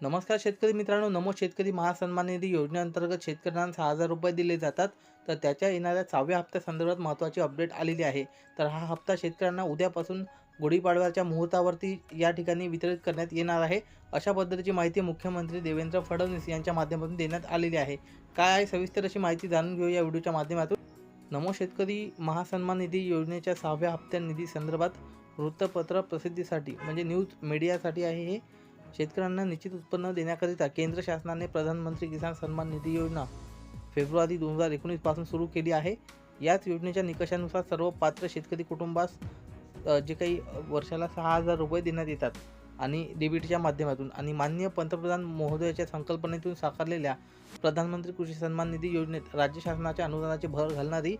नमस्कार शेतकरी मित्रांनो नमो शेतकरी महासन्मान निधी योजनेअंतर्गत शेतकऱ्यांना सहा हजार रुपये दिले जातात. तर त्याच्या येणाऱ्या सहाव्या हप्त्यासंदर्भात महत्त्वाची अपडेट आलेली आहे. तर हा हप्ता शेतकऱ्यांना उद्यापासून गुढीपाडव्याच्या मुहूर्तावरती या ठिकाणी वितरित करण्यात येणार आहे. अशा पद्धतीची माहिती मुख्यमंत्री देवेंद्र फडणवीस यांच्या माध्यमातून देण्यात आलेली आहे. काय आहे सविस्तर अशी माहिती जाणून घेऊ या व्हिडिओच्या माध्यमातून. नमो शेतकरी महासन्मान निधी योजनेच्या सहाव्या हप्त्या निधी संदर्भात वृत्तपत्र प्रसिद्धीसाठी म्हणजे न्यूज मीडियासाठी आहे हे. शेतकऱ्यांना निश्चित उत्पन्न देण्याकरिता केंद्र शासनाने प्रधानमंत्री किसान सन्मान निधी योजना फेब्रुवारी दोन हजार एकोणीसपासून सुरू केली आहे. याच योजनेच्या निकषानुसार सर्व पात्र शेतकरी कुटुंबास जे काही वर्षाला सहा हजार रुपये देण्यात येतात आणि डेबिटच्या माध्यमातून आणि माननीय पंतप्रधान महोदयाच्या संकल्पनेतून साकारलेल्या प्रधानमंत्री कृषी सन्मान निधी योजनेत राज्य शासनाच्या अनुदानाची भर घालणारी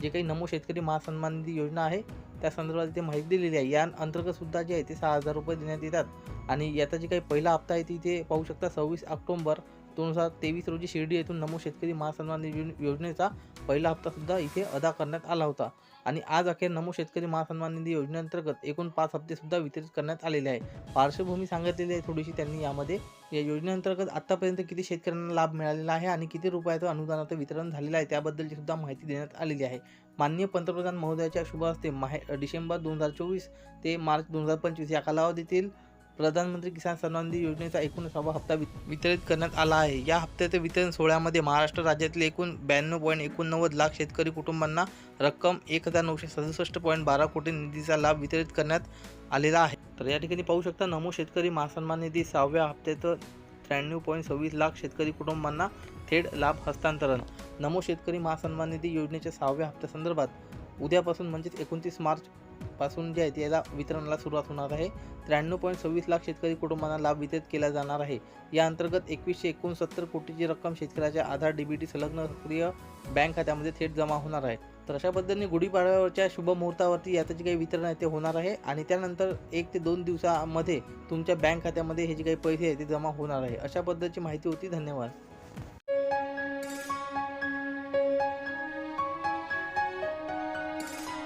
जे काही नमो शेतकरी महासन्मान निधी योजना आहे त्या संदर्भात इथे माहिती दिलेली आहे. या अंतर्गत सुद्धा जे आहे ते सहा हजार रुपये देण्यात येतात. आणि याचा जे काही पहिला हप्ता आहे ती इथे पाहू शकता सव्वीस ऑक्टोंबर दोन हजार तेवीस रोजी शिर्डी येथून नमो शेतकरी महासन्मान निधी योज- योजनेचा पहिला हप्तासुद्धा इथे अदा करण्यात आला होता. आणि आज अखेर नमो शेतकरी महासन्मान निधी योजनेअंतर्गत एकूण पाच हप्तेसुद्धा वितरित करण्यात आलेले आहे. पार्श्वभूमी सांगितलेली आहे थोडीशी त्यांनी यामध्ये. या योजनेअंतर्गत आत्तापर्यंत किती शेतकऱ्यांना लाभ मिळालेला आहे आणि किती रुपयाचं अनुदानाचं वितरण झालेलं आहे त्याबद्दलची सुद्धा माहिती देण्यात आलेली आहे. माननीय पंतप्रधान महोदयाच्या शुभ हस्ते माहे डिसेंबर दोन हजार चोवीस ते मार्च दोन हजार पंचवीस या कालावधीतील प्रधानमंत्री किसान सन्मान निधी योजनेचा एकूण सहावा हप्ता वितरित करण्यात आला आहे. या हप्त्याच्या वितरण सोहळ्यामध्ये महाराष्ट्र राज्यातील एकूण ब्याण्णव पॉईंट एकोणनव्वद लाख शेतकरी कुटुंबांना रक्कम एक हजार नऊशे सदुसष्ट पॉईंट बारा कोटी निधीचा लाभ वितरित करण्यात आलेला आहे. तर या ठिकाणी पाहू शकता नमो शेतकरी महासन्मान निधी सहाव्या हप्त्याचं त्र्याण्णव पॉईंट सव्वीस लाख शेतकरी कुटुंबांना थेट लाभ हस्तांतरण. नमो शेतकरी महासन्मान निधी योजनेच्या सहाव्या हप्त्यासंदर्भात उद्यापासून म्हणजेच एकोणतीस मार्च पासून जे आहे त्याला वितरणाला सुरुवात होणार आहे. त्र्याण्णव पॉईंट सव्वीस लाख शेतकरी कुटुंबांना लाभ वितरित केला जाणार आहे. या अंतर्गत एकवीसशे एकोणसत्तर कोटीची रक्कम शेतकऱ्याच्या आधार डीबीटी संलग्न सक्रिय बँक खात्यामध्ये थेट जमा होणार आहे. तर अशा पद्धतीने गुढीपाडव्याच्या शुभ मुहूर्तावरती याचं जे काही वितरण आहे ते होणार आहे आणि त्यानंतर एक ते दोन दिवसामध्ये तुमच्या बँक खात्यामध्ये हे जे काही पैसे आहे ते जमा होणार आहे. अशा पद्धतीची माहिती होती. धन्यवाद.